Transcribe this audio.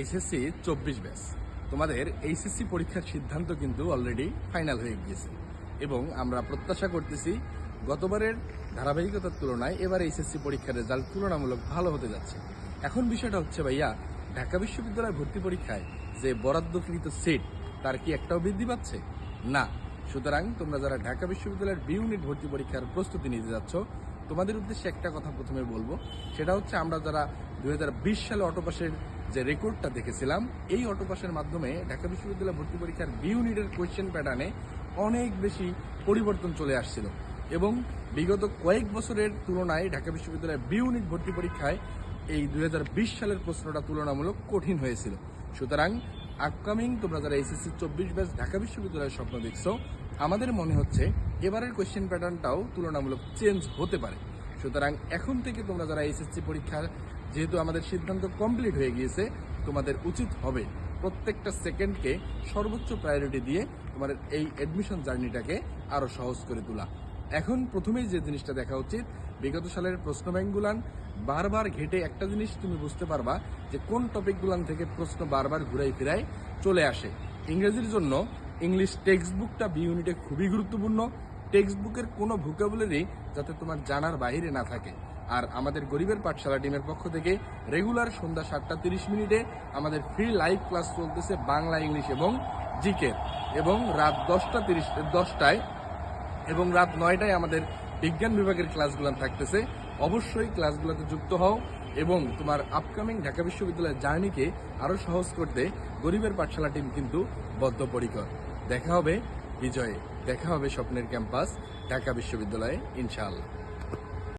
HSC চব্বিশ batch তোমাদের HSC পরীক্ষার সিদ্ধান্ত কিন্তু অলরেডি ফাইনাল হয়ে গিয়েছে। এবং আমরা প্রত্যাশা করতেছি গতবারের ধারাবাহিকতার তুলনায় এবার এইচএসসি পরীক্ষার রেজাল্ট তুলনামূলক ভালো হতে যাচ্ছে। এখন বিষয়টা হচ্ছে ভাইয়া, ঢাকা বিশ্ববিদ্যালয় ভর্তি পরীক্ষায় যে বরাদ্দকৃত সিট তার কি একটাও বৃদ্ধি পাচ্ছে? না। সুতরাং তোমরা যারা ঢাকা বিশ্ববিদ্যালয়ের বি ইউনিট ভর্তি পরীক্ষার প্রস্তুতি নিতে যাচ্ছ তোমাদের উদ্দেশ্যে একটা কথা প্রথমে বলব। সেটা হচ্ছে আমরা যারা দু হাজার বিশ সালে অটোপাসের যে রেকর্ডটা দেখেছিলাম, এই অটোপাসের মাধ্যমে ঢাকা বিশ্ববিদ্যালয় ভর্তি পরীক্ষার বি ইউনিটের কোয়েশ্চেন প্যাটার্নে অনেক বেশি পরিবর্তন চলে আসছিল। এবং বিগত কয়েক বছরের তুলনায় ঢাকা বিশ্ববিদ্যালয়ের বি ইউনিট ভর্তি পরীক্ষায় এই দু হাজার বিশ সালের প্রশ্নটা তুলনামূলক কঠিন হয়েছিল। সুতরাং আপকামিং তোমরা যারা এসএসসি চব্বিশ ব্যাচ ঢাকা বিশ্ববিদ্যালয়ের স্বপ্ন দেখছ, আমাদের মনে হচ্ছে এবারের কোয়েশ্চেন প্যাটার্নটাও তুলনামূলক চেঞ্জ হতে পারে। সুতরাং এখন থেকে তোমরা যারা এসএসসি পরীক্ষার, যেহেতু আমাদের সিদ্ধান্ত কমপ্লিট হয়ে গিয়েছে, তোমাদের উচিত হবে প্রত্যেকটা সেকেন্ডকে সর্বোচ্চ প্রায়োরিটি দিয়ে তোমাদের এই অ্যাডমিশন জার্নিটাকে আরও সহজ করে তোলা। এখন প্রথমেই যে জিনিসটা দেখা উচিত, বিগত সালের প্রশ্ন ব্যাংকগুলান বারবার ঘেটে একটা জিনিস তুমি বুঝতে পারবা যে কোন টপিকগুলান থেকে প্রশ্ন বারবার ঘুরাই ফিরাই চলে আসে। ইংরেজির জন্য ইংলিশ টেক্সট বুকটা বি ইউনিটে খুবই গুরুত্বপূর্ণ। টেক্সট বুকের কোনো ভোকাবুলারি যাতে তোমার জানার বাইরে না থাকে। আর আমাদের গরিবের পাঠশালা টিমের পক্ষ থেকে রেগুলার সন্ধ্যা সাতটা তিরিশ মিনিটে আমাদের ফ্রি লাইভ ক্লাস চলতেছে বাংলা ইংলিশ এবং জিকে এবং রাত দশটা তিরিশ, দশটায় এবং রাত নয়টায় আমাদের বিজ্ঞান বিভাগের ক্লাসগুলো থাকতেছে। অবশ্যই ক্লাসগুলোতে যুক্ত হও এবং তোমার আপকামিং ঢাকা বিশ্ববিদ্যালয়ের জার্নিকে আরও সহজ করতে গরিবের পাঠশালা টিম কিন্তু বদ্ধপরিকর। দেখা হবে বিজয়ে। দেখা হবে স্বপ্নের ক্যাম্পাস ঢাকা বিশ্ববিদ্যালয়ে, ইনশাআল্লাহ।